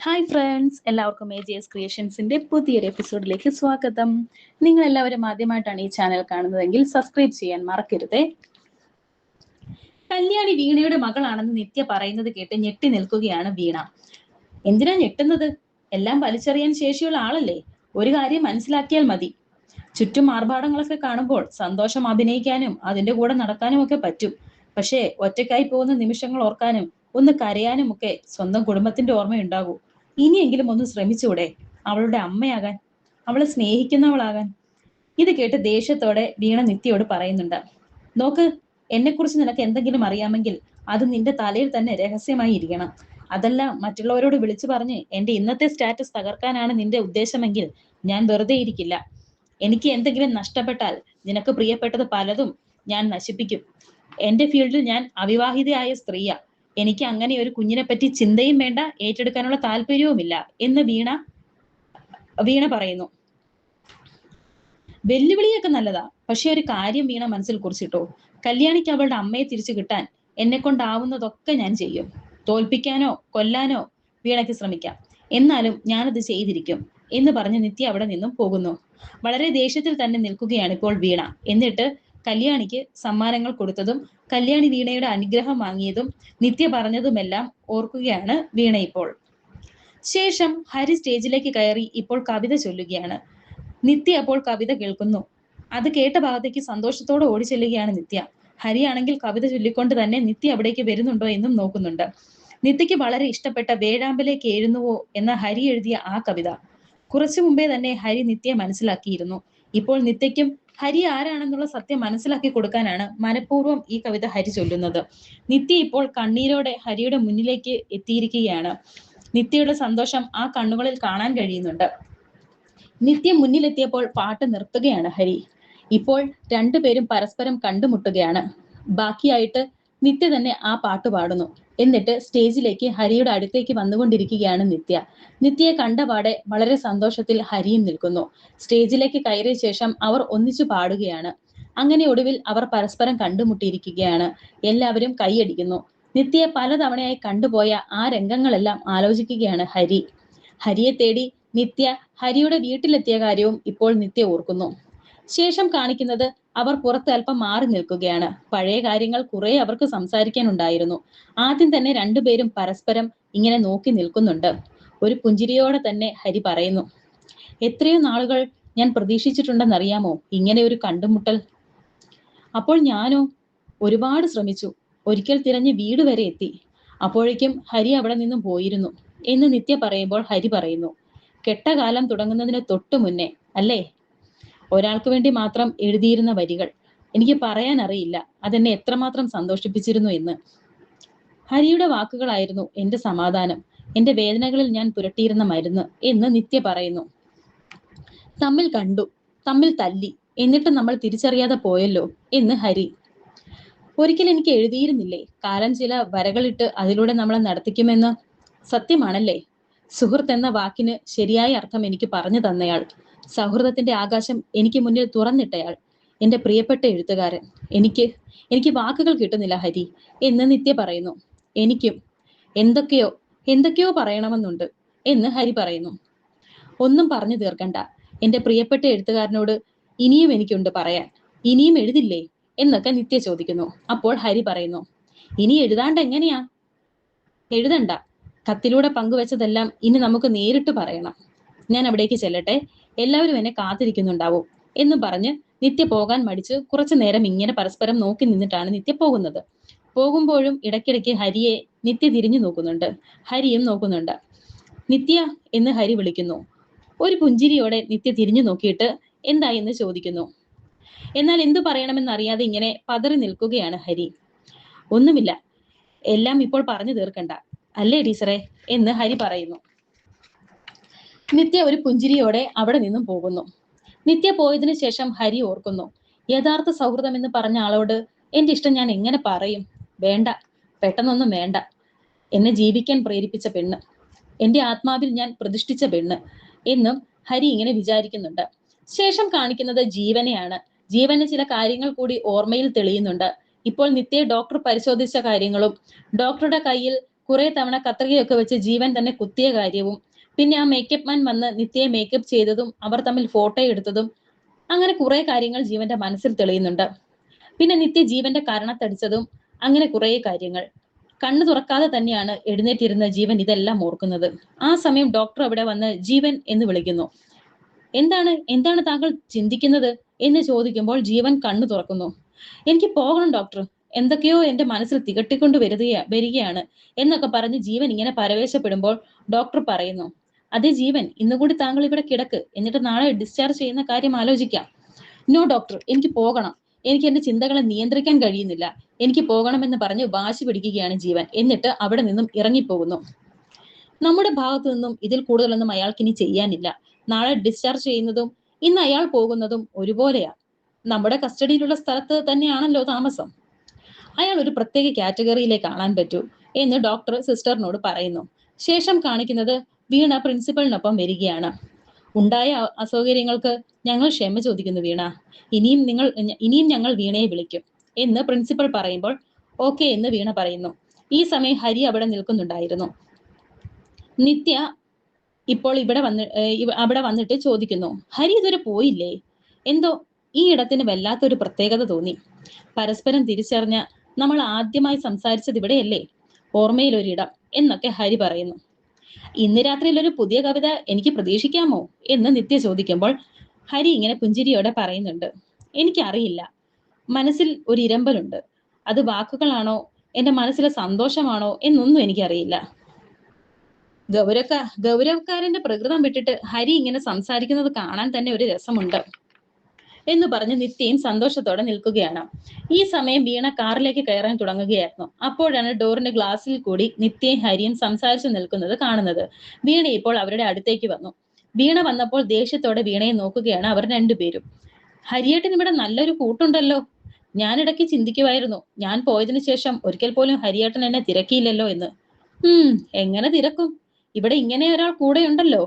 Hi friends എല്ലാവർക്കും A G S ക്രിയേഷൻസിന്റെ പുതിയൊരു എപ്പിസോഡിലേക്ക് സ്വാഗതം. നിങ്ങൾ എല്ലാവരും ആദ്യമായിട്ടാണ് ഈ ചാനൽ കാണുന്നതെങ്കിൽ സബ്സ്ക്രൈബ് ചെയ്യാൻ മറക്കരുതേ. കല്യാണി വീണയുടെ മകളാണെന്ന് നിത്യ പറയുന്നത് കേട്ട് ഞെട്ടി നിൽക്കുകയാണ് വീണ. എന്തിനാ ഞെട്ടുന്നത്? എല്ലാം വലിച്ചെറിയാൻ ശേഷിയുള്ള ആളല്ലേ? ഒരു കാര്യം മനസ്സിലാക്കിയാൽ മതി. ചുറ്റും ആർഭാടങ്ങളൊക്കെ കാണുമ്പോൾ സന്തോഷം അഭിനയിക്കാനും അതിന്റെ കൂടെ നടക്കാനും ഒക്കെ പറ്റും. പക്ഷേ ഒറ്റയ്ക്കായി പോകുന്ന നിമിഷങ്ങൾ ഓർക്കാനും ഒന്ന് കരയാനും ഒക്കെ സ്വന്തം കുടുംബത്തിന്റെ ഓർമ്മയുണ്ടാകൂ. ഇനിയെങ്കിലും ഒന്ന് ശ്രമിച്ചൂടെ അവളുടെ അമ്മയാകാൻ അവളെ സ്നേഹിക്കുന്നവളാകാൻ. ഇത് കേട്ട് ദേഷ്യത്തോടെ വീണ നിത്യയോട് പറയുന്നുണ്ട്. നോക്ക് എന്നെക്കുറിച്ച് നിനക്ക് എന്തെങ്കിലും അറിയാമെങ്കിൽ അത് നിന്റെ തലയിൽ തന്നെ രഹസ്യമായി ഇരിക്കണം. അതല്ല മറ്റുള്ളവരോട് വിളിച്ചു പറഞ്ഞ് എന്റെ ഇന്നത്തെ സ്റ്റാറ്റസ് തകർക്കാനാണ് നിന്റെ ഉദ്ദേശമെങ്കിൽ ഞാൻ വെറുതെ ഇരിക്കില്ല. എനിക്ക് എന്തെങ്കിലും നഷ്ടപ്പെട്ടാൽ നിനക്ക് പ്രിയപ്പെട്ടത് പലതും ഞാൻ നശിപ്പിക്കും. എന്റെ ഫീൽഡിൽ ഞാൻ അവിവാഹിതയായ സ്ത്രീയാ. എനിക്ക് അങ്ങനെ ഒരു കുഞ്ഞിനെ പറ്റി ചിന്തയും വേണ്ട ഏറ്റെടുക്കാനുള്ള താല്പര്യവുമില്ല എന്ന് വീണ വീണ പറയുന്നു. വെല്ലുവിളിയൊക്കെ നല്ലതാ പക്ഷെ ഒരു കാര്യം വീണ മനസ്സിൽ കുറിച്ചിട്ടോ? കല്യാണിക്ക് അവളുടെ അമ്മയെ തിരിച്ചു കിട്ടാൻ എന്നെ കൊണ്ടാവുന്നതൊക്കെ ഞാൻ ചെയ്യും. തോൽപ്പിക്കാനോ കൊല്ലാനോ വീണയ്ക്ക് ശ്രമിക്കാം. എന്നാലും ഞാനത് ചെയ്തിരിക്കും എന്ന് പറഞ്ഞ് നിത്യ അവിടെ നിന്നും പോകുന്നു. വളരെ ദേഷ്യത്തിൽ തന്നെ നിൽക്കുകയാണ് ഇപ്പോൾ വീണ. എന്നിട്ട് കല്യാണിക്ക് സമ്മാനങ്ങൾ കൊടുത്തതും കല്യാണി വീണയുടെ അനുഗ്രഹം വാങ്ങിയതും നിത്യ പറഞ്ഞതുമെല്ലാം ഓർക്കുകയാണ് വീണ ഇപ്പോൾ. ശേഷം ഹരി സ്റ്റേജിലേക്ക് കയറി ഇപ്പോൾ കവിത ചൊല്ലുകയാണ്. നിത്യ അപ്പോൾ കവിത കേൾക്കുന്നു. അത് കേട്ട ഭാഗത്തേക്ക് സന്തോഷത്തോടെ ഓടി ചെല്ലുകയാണ് നിത്യ. ഹരിയാണെങ്കിൽ കവിത ചൊല്ലിക്കൊണ്ട് തന്നെ നിത്യ അവിടേക്ക് വരുന്നുണ്ടോ എന്നും നോക്കുന്നുണ്ട്. നിത്യയ്ക്ക് വളരെ ഇഷ്ടപ്പെട്ട വേഴാമ്പലേക്ക് എഴുന്നുവോ എന്ന ഹരി എഴുതിയ ആ കവിത. കുറച്ചു മുമ്പേ തന്നെ ഹരി നിത്യ മനസ്സിലാക്കിയിരുന്നു. ഇപ്പോൾ നിത്യയ്ക്കും ഹരി ആരാണെന്നുള്ള സത്യം മനസ്സിലാക്കി കൊടുക്കാനാണ് മനഃപൂർവം ഈ കവിത ഹരി ചൊല്ലുന്നത്. നിത്യ ഇപ്പോൾ കണ്ണീരോടെ ഹരിയുടെ മുന്നിലേക്ക് എത്തിയിരിക്കുകയാണ്. നിത്യയുടെ സന്തോഷം ആ കണ്ണുകളിൽ കാണാൻ കഴിയുന്നുണ്ട്. നിത്യ മുന്നിലെത്തിയപ്പോൾ പാട്ട് നിർത്തുകയാണ് ഹരി. ഇപ്പോൾ രണ്ടുപേരും പരസ്പരം കണ്ടുമുട്ടുകയാണ്. ബാക്കിയായിട്ട് നിത്യ തന്നെ ആ പാട്ട് പാടുന്നു. എന്നിട്ട് സ്റ്റേജിലേക്ക് ഹരിയുടെ അടുത്തേക്ക് വന്നുകൊണ്ടിരിക്കുകയാണ് നിത്യ. നിത്യയെ കണ്ടപാടെ വളരെ സന്തോഷത്തിൽ ഹരിയും നിൽക്കുന്നു. സ്റ്റേജിലേക്ക് കയറിയ ശേഷം അവർ ഒന്നിച്ചു പാടുകയാണ്. അങ്ങനെ ഒടുവിൽ അവർ പരസ്പരം കണ്ടുമുട്ടിയിരിക്കുകയാണ്. എല്ലാവരും കൈയടിക്കുന്നു. നിത്യയെ പലതവണയായി കണ്ടുപോയ ആ രംഗങ്ങളെല്ലാം ആലോചിക്കുകയാണ് ഹരി. ഹരിയെ തേടി നിത്യ ഹരിയുടെ വീട്ടിലെത്തിയ കാര്യവും ഇപ്പോൾ നിത്യ ഓർക്കുന്നു. ശേഷം കാണിക്കുന്നത് അവർ പുറത്ത് അല്പം മാറി നിൽക്കുകയാണ്. പഴയ കാര്യങ്ങൾ കുറെ അവർക്ക് സംസാരിക്കാനുണ്ടായിരുന്നു. ആദ്യം തന്നെ രണ്ടുപേരും പരസ്പരം ഇങ്ങനെ നോക്കി നിൽക്കുന്നുണ്ട്. ഒരു പുഞ്ചിരിയോടെ തന്നെ ഹരി പറയുന്നു എത്രയോ നാളുകൾ ഞാൻ പ്രതീക്ഷിച്ചിട്ടുണ്ടെന്നറിയാമോ? ഇങ്ങനെ ഒരു കണ്ടുമുട്ടൽ. അപ്പോൾ ഞാനോ ഒരുപാട് ശ്രമിച്ചു. ഒരിക്കൽ തിരഞ്ഞ് വീട് വരെ എത്തി. അപ്പോഴേക്കും ഹരി അവിടെ നിന്നും പോയിരുന്നു എന്ന് നിത്യ പറയുമ്പോൾ ഹരി പറയുന്നു കെട്ടകാലം തുടങ്ങുന്നതിന് തൊട്ടു മുന്നേ അല്ലേ? ഒരാൾക്ക് വേണ്ടി മാത്രം എഴുതിയിരുന്ന വരികൾ. എനിക്ക് പറയാൻ അറിയില്ല. അതെന്നെ എത്രമാത്രം സന്തോഷിപ്പിച്ചിരുന്നു എന്ന്. ഹരിയുടെ വാക്കുകളായിരുന്നു എന്റെ സമാധാനം. എന്റെ വേദനകളിൽ ഞാൻ പുരട്ടിയിരുന്ന മരുന്ന് എന്ന് നിത്യ പറയുന്നു. തമ്മിൽ കണ്ടു തമ്മിൽ തല്ലി എന്നിട്ട് നമ്മൾ തിരിച്ചറിയാതെ പോയല്ലോ എന്ന് ഹരി. ഒരിക്കൽ എനിക്ക് എഴുതിയിരുന്നില്ലേ കാലം ചില വരകളിട്ട് അതിലൂടെ നമ്മളെ നടത്തിക്കുമെന്ന്? സത്യമാണല്ലേ? സുഹൃത്ത് എന്ന വാക്കിന് ശരിയായ അർത്ഥം എനിക്ക് പറഞ്ഞു തന്നയാൾ. സൗഹൃദത്തിന്റെ ആകാശം എനിക്ക് മുന്നിൽ തുറന്നിട്ടയാൾ. എന്റെ പ്രിയപ്പെട്ട എഴുത്തുകാരൻ എനിക്ക് എനിക്ക് വാക്കുകൾ കിട്ടുന്നില്ല ഹരി എന്ന് നിത്യ പറയുന്നു. എനിക്കും എന്തൊക്കെയോ എന്തൊക്കെയോ പറയണമെന്നുണ്ട് എന്ന് ഹരി പറയുന്നു. ഒന്നും പറഞ്ഞു തീർക്കണ്ട. എന്റെ പ്രിയപ്പെട്ട എഴുത്തുകാരനോട് ഇനിയും എനിക്കുണ്ട് പറയാൻ. ഇനിയും എഴുതില്ലേ? എന്നൊക്കെ നിത്യ ചോദിക്കുന്നു. അപ്പോൾ ഹരി പറയുന്നു ഇനി എഴുതാണ്ട് എങ്ങനെയാ? എഴുതണ്ട. കത്തിലൂടെ പങ്കുവെച്ചതെല്ലാം ഇനി നമുക്ക് നേരിട്ട് പറയണം. ഞാൻ അവിടേക്ക് ചെല്ലട്ടെ. എല്ലാവരും എന്നെ കാത്തിരിക്കുന്നുണ്ടാവും എന്ന് പറഞ്ഞ് നിത്യ പോകാൻ മടിച്ച് കുറച്ചു നേരം ഇങ്ങനെ പരസ്പരം നോക്കി നിന്നിട്ടാണ് നിത്യ പോകുന്നത്. പോകുമ്പോഴും ഇടയ്ക്കിടയ്ക്ക് ഹരിയെ നിത്യ തിരിഞ്ഞു നോക്കുന്നുണ്ട്. ഹരിയും നോക്കുന്നുണ്ട്. നിത്യ എന്ന് ഹരി വിളിക്കുന്നു. ഒരു പുഞ്ചിരിയോടെ നിത്യ തിരിഞ്ഞു നോക്കിയിട്ട് എന്തായി എന്ന് ചോദിക്കുന്നു. എന്നാൽ എന്തു പറയണമെന്ന് അറിയാതെ ഇങ്ങനെ പതറി നിൽക്കുകയാണ് ഹരി. ഒന്നുമില്ല. എല്ലാം ഇപ്പോൾ പറഞ്ഞു തീർക്കണ്ട. അല്ലേ ടീച്ചറെ? എന്ന് ഹരി പറയുന്നു. നിത്യ ഒരു പുഞ്ചിരിയോടെ അവിടെ നിന്നും പോകുന്നു. നിത്യ പോയതിനു ശേഷം ഹരി ഓർക്കുന്നു യഥാർത്ഥ സൗഹൃദം എന്ന് പറഞ്ഞ ആളോട് എന്റെ ഇഷ്ടം ഞാൻ എങ്ങനെ പറയും? വേണ്ട പെട്ടെന്നൊന്നും വേണ്ട. എന്നെ ജീവിക്കാൻ പ്രേരിപ്പിച്ച പെണ്ണ്. എന്റെ ആത്മാവിൽ ഞാൻ പ്രതിഷ്ഠിച്ച പെണ്ണ് എന്നും ഹരി ഇങ്ങനെ വിചാരിക്കുന്നുണ്ട്. ശേഷം കാണിക്കുന്നത് ജീവനെയാണ്. ജീവന് ചില കാര്യങ്ങൾ കൂടി ഓർമ്മയിൽ തെളിയുന്നുണ്ട്. ഇപ്പോൾ നിത്യ ഡോക്ടർ പരിശോധിച്ച കാര്യങ്ങളും ഡോക്ടറുടെ കയ്യിൽ കുറെ തവണ കത്രികയൊക്കെ വെച്ച് ജീവൻ തന്നെ കുത്തിയ കാര്യവും. പിന്നെ ആ മേക്കപ്പ് മാൻ വന്ന് നിത്യയെ മേക്കപ്പ് ചെയ്തതും അവർ തമ്മിൽ ഫോട്ടോ എടുത്തതും അങ്ങനെ കുറെ കാര്യങ്ങൾ ജീവന്റെ മനസ്സിൽ തെളിയുന്നുണ്ട്. പിന്നെ നിത്യ ജീവന്റെ കരണത്തടിച്ചതും അങ്ങനെ കുറെ കാര്യങ്ങൾ. കണ്ണു തുറക്കാതെ തന്നെയാണ് എഴുന്നേറ്റിരുന്ന ജീവൻ ഇതെല്ലാം ഓർക്കുന്നത്. ആ സമയം ഡോക്ടർ അവിടെ വന്ന് ജീവൻ എന്ന് വിളിക്കുന്നു. എന്താണ് എന്താണ് താങ്കൾ ചിന്തിക്കുന്നത് എന്ന് ചോദിക്കുമ്പോൾ ജീവൻ കണ്ണു തുറക്കുന്നു. എനിക്ക് പോകണം ഡോക്ടർ എന്തൊക്കെയോ എന്റെ മനസ്സിൽ തികട്ടിക്കൊണ്ട് വരികയാ വരികയാണ് എന്നൊക്കെ പറഞ്ഞ് ജീവൻ ഇങ്ങനെ പരവേശപ്പെടുമ്പോൾ ഡോക്ടർ പറയുന്നു അതേ ജീവൻ ഇന്നുകൂടി താങ്കൾ ഇവിടെ കിടക്ക് എന്നിട്ട് നാളെ ഡിസ്ചാർജ് ചെയ്യുന്ന കാര്യം ആലോചിക്കാം. നോ ഡോക്ടർ എനിക്ക് പോകണം. എനിക്ക് എന്റെ ചിന്തകളെ നിയന്ത്രിക്കാൻ കഴിയുന്നില്ല. എനിക്ക് പോകണമെന്ന് പറഞ്ഞ് വാശി പിടിക്കുകയാണ് ജീവൻ എന്നിട്ട് അവിടെ നിന്നും ഇറങ്ങിപ്പോകുന്നു. നമ്മുടെ ഭാഗത്തു നിന്നും ഇതിൽ കൂടുതലൊന്നും അയാൾക്ക് ഇനി ചെയ്യാനില്ല. നാളെ ഡിസ്ചാർജ് ചെയ്യുന്നതും ഇന്ന് അയാൾ പോകുന്നതും ഒരുപോലെയാ. നമ്മുടെ കസ്റ്റഡിയിലുള്ള സ്ഥലത്ത് തന്നെയാണല്ലോ താമസം. അയാൾ ഒരു പ്രത്യേക കാറ്റഗറിയിലേക്ക് കാണാൻ പറ്റൂ എന്ന് ഡോക്ടർ സിസ്റ്ററിനോട് പറയുന്നു. ശേഷം കാണിക്കുന്നത് വീണ പ്രിൻസിപ്പലിനൊപ്പം വരികയാണ്. ഉണ്ടായ അസൗകര്യങ്ങൾക്ക് ഞങ്ങൾ ക്ഷമ ചോദിക്കുന്നു വീണ. ഇനിയും നിങ്ങൾ ഇനിയും ഞങ്ങൾ വീണയെ വിളിക്കും എന്ന് പ്രിൻസിപ്പൽ പറയുമ്പോൾ ഓക്കെ എന്ന് വീണ പറയുന്നു. ഈ സമയം ഹരി അവിടെ നിൽക്കുന്നുണ്ടായിരുന്നു. നിത്യ ഇപ്പോൾ ഇവിടെ വന്ന് അവിടെ വന്നിട്ട് ചോദിക്കുന്നു ഹരി ഇതുവരെ പോയില്ലേ? എന്തോ ഈ ഇടത്തിന് വല്ലാത്തൊരു പ്രത്യേകത തോന്നി. പരസ്പരം തിരിച്ചറിഞ്ഞ നമ്മൾ ആദ്യമായി സംസാരിച്ചത് ഇവിടെയല്ലേ? ഓർമ്മയിൽ ഒരിടം എന്നൊക്കെ ഹരി പറയുന്നു. ഇന്ന് രാത്രിയിൽ ഒരു പുതിയ കവിത എനിക്ക് പ്രതീക്ഷിക്കാമോ എന്ന് നിത്യ ചോദിക്കുമ്പോൾ ഹരി ഇങ്ങനെ പുഞ്ചിരിയോടെ പറയുന്നുണ്ട്. എനിക്കറിയില്ല. മനസ്സിൽ ഒരു ഇരമ്പലുണ്ട്. അത് വാക്കുകളാണോ? എന്റെ മനസ്സിലെ സന്തോഷമാണോ? എന്നൊന്നും എനിക്കറിയില്ല. ഗൗരവക്കാ ഗൗരവക്കാരന്റെ പ്രകൃതം വിട്ടിട്ട് ഹരി ഇങ്ങനെ സംസാരിക്കുന്നത് കാണാൻ തന്നെ ഒരു രസമുണ്ട്. എന്ന് പറഞ്ഞ് നിത്യയും സന്തോഷത്തോടെ നിൽക്കുകയാണ്. ഈ സമയം വീണ കാറിലേക്ക് കയറാൻ തുടങ്ങുകയായിരുന്നു. അപ്പോഴാണ് ഡോറിന്റെ ഗ്ലാസ്സിൽ കൂടി നിത്യയും ഹരിയും സംസാരിച്ചു നിൽക്കുന്നത് കാണുന്നത്. വീണ ഇപ്പോൾ അവരുടെ അടുത്തേക്ക് വന്നു. വീണ വന്നപ്പോൾ ദേഷ്യത്തോടെ വീണയെ നോക്കുകയാണ് അവർ രണ്ടുപേരും. ഹരിയേട്ടൻ ഇവിടെ നല്ലൊരു കൂട്ടുണ്ടല്ലോ. ഞാനിടയ്ക്ക് ചിന്തിക്കുമായിരുന്നു ഞാൻ പോയതിനു ശേഷം ഒരിക്കൽ പോലും ഹരിയേട്ടൻ എന്നെ തിരക്കിയില്ലല്ലോ എന്ന്. ഉം എങ്ങനെ തിരക്കും? ഇവിടെ ഇങ്ങനെ ഒരാൾ കൂടെ ഉണ്ടല്ലോ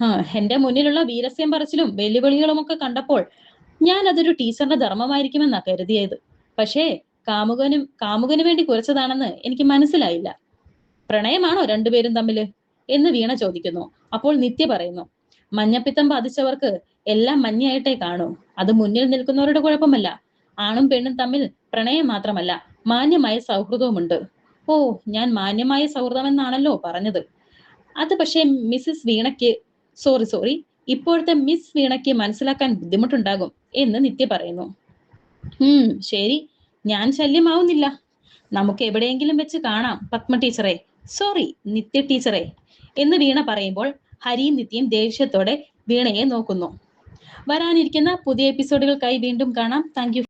ആ എന്റെ മുന്നിലുള്ള വീരസ്യം പറച്ചിലും വെല്ലുവിളികളും ഒക്കെ കണ്ടപ്പോൾ ഞാൻ അതൊരു ടീച്ചറിന്റെ ധർമ്മമായിരിക്കുമെന്നാ കരുതിയത്. പക്ഷേ കാമുകനും കാമുകന് വേണ്ടി കുറച്ചതാണെന്ന് എനിക്ക് മനസ്സിലായില്ല. പ്രണയമാണോ രണ്ടുപേരും തമ്മിൽ? എന്ന് വീണ ചോദിക്കുന്നു. അപ്പോൾ നിത്യ പറയുന്നു മഞ്ഞപ്പിത്തം ബാധിച്ചവർക്ക് എല്ലാം മഞ്ഞയായിട്ടേ കാണൂ. അത് മുന്നിൽ നിൽക്കുന്നവരുടെ കുഴപ്പമല്ല. ആണും പെണ്ണും തമ്മിൽ പ്രണയം മാത്രമല്ല. മാന്യമായ സൗഹൃദവുമുണ്ട്. ഓ ഞാൻ മാന്യമായ സൗഹൃദം എന്നാണല്ലോ പറഞ്ഞത്. അത് പക്ഷേ മിസ്സിസ് വീണയ്ക്ക് സോറി സോറി ഇപ്പോഴത്തെ മിസ് വീണയ്ക്ക് മനസ്സിലാക്കാൻ ബുദ്ധിമുട്ടുണ്ടാകും. എന്ന് നിത്യ പറയുന്നു. ഉം ശരി. ഞാൻ ശല്യമാവുന്നില്ല. നമുക്ക് എവിടെയെങ്കിലും വെച്ച് കാണാം പത്മ ടീച്ചറെ. സോറി നിത്യ ടീച്ചറെ. എന്ന് വീണ പറയുമ്പോൾ ഹരിയും നിത്യയും ദേഷ്യത്തോടെ വീണയെ നോക്കുന്നു. വരാനിരിക്കുന്ന പുതിയ എപ്പിസോഡുകൾക്കായി വീണ്ടും കാണാം. താങ്ക്